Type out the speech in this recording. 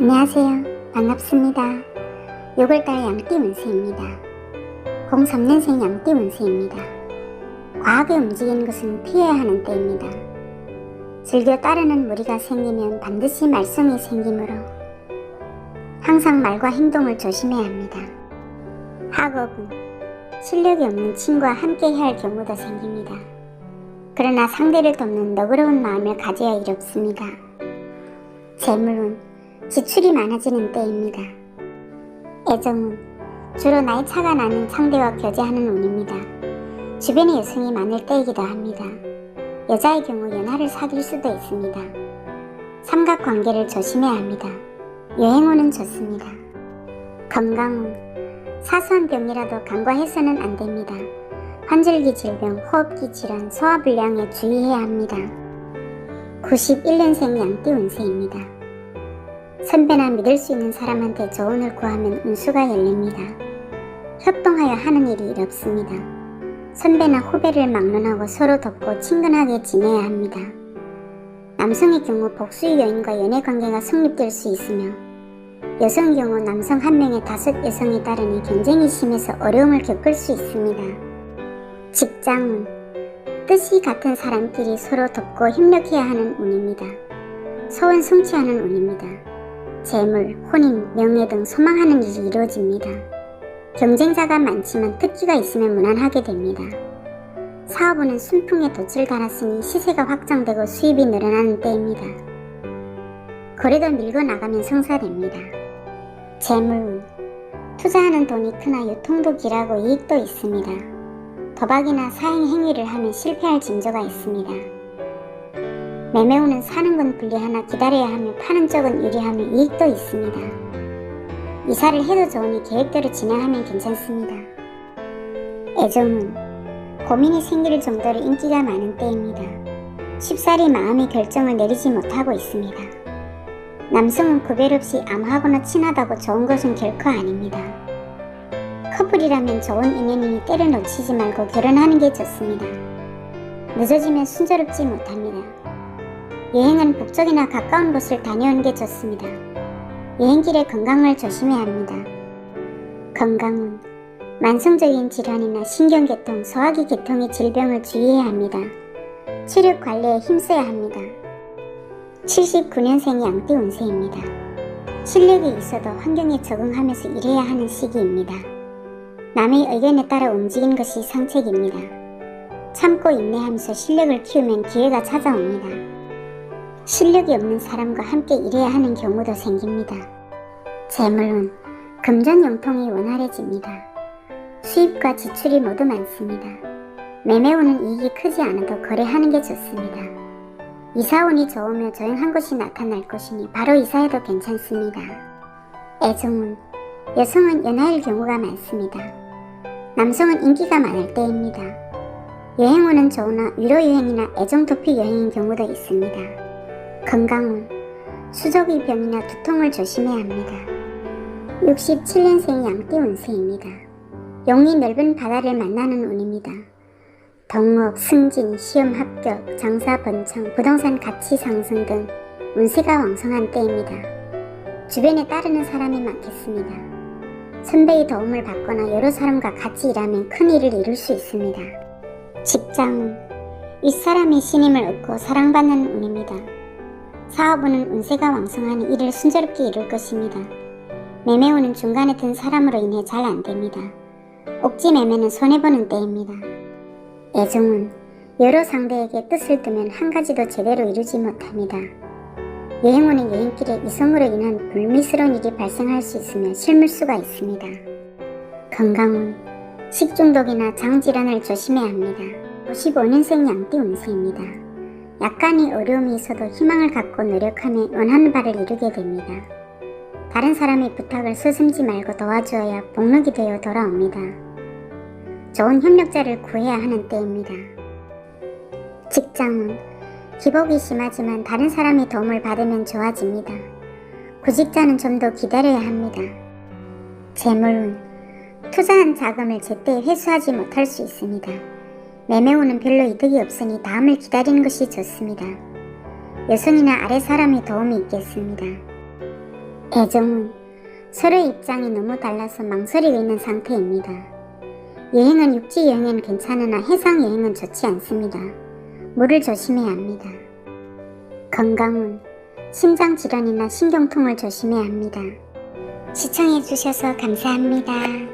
안녕하세요. 반갑습니다. 6월달 양띠 운세입니다. 03년생 양띠 운세입니다. 과하게 움직이는 것은 피해야 하는 때입니다. 즐겨 따르는 무리가 생기면 반드시 말썽이 생기므로 항상 말과 행동을 조심해야 합니다. 학업은 실력이 없는 친구와 함께 해야 할 경우도 생깁니다. 그러나 상대를 돕는 너그러운 마음을 가져야 이롭습니다. 재물은 지출이 많아지는 때입니다. 애정은 주로 나이 차가 나는 상대와 교제하는 운입니다. 주변에 여성이 많을 때이기도 합니다. 여자의 경우 연하를 사귈 수도 있습니다. 삼각관계를 조심해야 합니다. 여행운은 좋습니다. 건강은 사소한 병이라도 간과해서는 안 됩니다. 환절기 질병, 호흡기 질환, 소화불량에 주의해야 합니다. 91년생 양띠 운세입니다. 선배나 믿을 수 있는 사람한테 조언을 구하면 운수가 열립니다. 협동하여 하는 일이 이롭습니다. 선배나 후배를 막론하고 서로 돕고 친근하게 지내야 합니다. 남성의 경우 복수의 여인과 연애 관계가 성립될 수 있으며 여성의 경우 남성 한 명에 다섯 여성에 따르니 경쟁이 심해서 어려움을 겪을 수 있습니다. 직장은 뜻이 같은 사람끼리 서로 돕고 협력해야 하는 운입니다. 소원 성취하는 운입니다. 재물, 혼인, 명예 등 소망하는 일이 이루어집니다. 경쟁자가 많지만 특기가 있으면 무난하게 됩니다. 사업은 순풍에 돛을 달았으니 시세가 확장되고 수입이 늘어나는 때입니다. 거래도 밀고 나가면 성사됩니다. 재물운 투자하는 돈이 크나 유통도 길하고 이익도 있습니다. 도박이나 사행 행위를 하면 실패할 징조가 있습니다. 매매운은 사는 건 불리하나 기다려야 하며 파는 쪽은 유리하며 이익도 있습니다. 이사를 해도 좋으니 계획대로 진행하면 괜찮습니다. 애정은 고민이 생길 정도로 인기가 많은 때입니다. 쉽사리 마음의 결정을 내리지 못하고 있습니다. 남성은 구별 없이 암하거나 친하다고 좋은 것은 결코 아닙니다. 커플이라면 좋은 인연이니 때려 놓치지 말고 결혼하는 게 좋습니다. 늦어지면 순조롭지 못합니다. 여행은 북쪽이나 가까운 곳을 다녀오는 게 좋습니다. 여행길에 건강을 조심해야 합니다. 건강은 만성적인 질환이나 신경계통, 소화기 계통의 질병을 주의해야 합니다. 체력 관리에 힘써야 합니다. 79년생 양띠 운세입니다. 실력이 있어도 환경에 적응하면서 일해야 하는 시기입니다. 남의 의견에 따라 움직이는 것이 상책입니다. 참고 인내하면서 실력을 키우면 기회가 찾아옵니다. 실력이 없는 사람과 함께 일해야 하는 경우도 생깁니다. 재물은 금전용통이 원활해집니다. 수입과 지출이 모두 많습니다. 매매운은 이익이 크지 않아도 거래하는 게 좋습니다. 이사운이 좋으며 조용한 곳이 나타날 것이니 바로 이사해도 괜찮습니다. 애정운 여성은 연하일 경우가 많습니다. 남성은 인기가 많을 때입니다. 여행운은 좋으나 위로 여행이나 애정 도피 여행인 경우도 있습니다. 건강운 수족의 병이나 두통을 조심해야 합니다. 67년생 양띠 운세입니다. 용이 넓은 바다를 만나는 운입니다. 동업, 승진, 시험 합격, 장사 번창, 부동산 가치 상승 등 운세가 왕성한 때입니다. 주변에 따르는 사람이 많겠습니다. 선배의 도움을 받거나 여러 사람과 같이 일하면 큰 일을 이룰 수 있습니다. 직장은 윗사람의 신임을 얻고 사랑받는 운입니다. 사업운은 운세가 왕성하니 일을 순조롭게 이룰 것입니다. 매매운은 중간에 든 사람으로 인해 잘 안됩니다. 옥지 매매는 손해보는 때입니다. 애정은 여러 상대에게 뜻을 두면 한 가지도 제대로 이루지 못합니다. 여행운은 여행길에 이성으로 인한 불미스러운 일이 발생할 수 있으며 실물수가 있습니다. 건강운 식중독이나 장질환을 조심해야 합니다. 55년생 양띠 운세입니다. 약간의 어려움이 있어도 희망을 갖고 노력하면 원하는 바를 이루게 됩니다. 다른 사람의 부탁을 서슴지 말고 도와주어야 복록이 되어 돌아옵니다. 좋은 협력자를 구해야 하는 때입니다. 직장은 기복이 심하지만 다른 사람의 도움을 받으면 좋아집니다. 구직자는 좀 더 기다려야 합니다. 재물운 투자한 자금을 제때 회수하지 못할 수 있습니다. 매매후는 별로 이득이 없으니 다음을 기다리는 것이 좋습니다. 여성이나 아래 사람의 도움이 있겠습니다. 애정은 서로의 입장이 너무 달라서 망설이고 있는 상태입니다. 여행은 육지 여행은 괜찮으나 해상 여행은 좋지 않습니다. 물을 조심해야 합니다. 건강은 심장 질환이나 신경통을 조심해야 합니다. 시청해주셔서 감사합니다.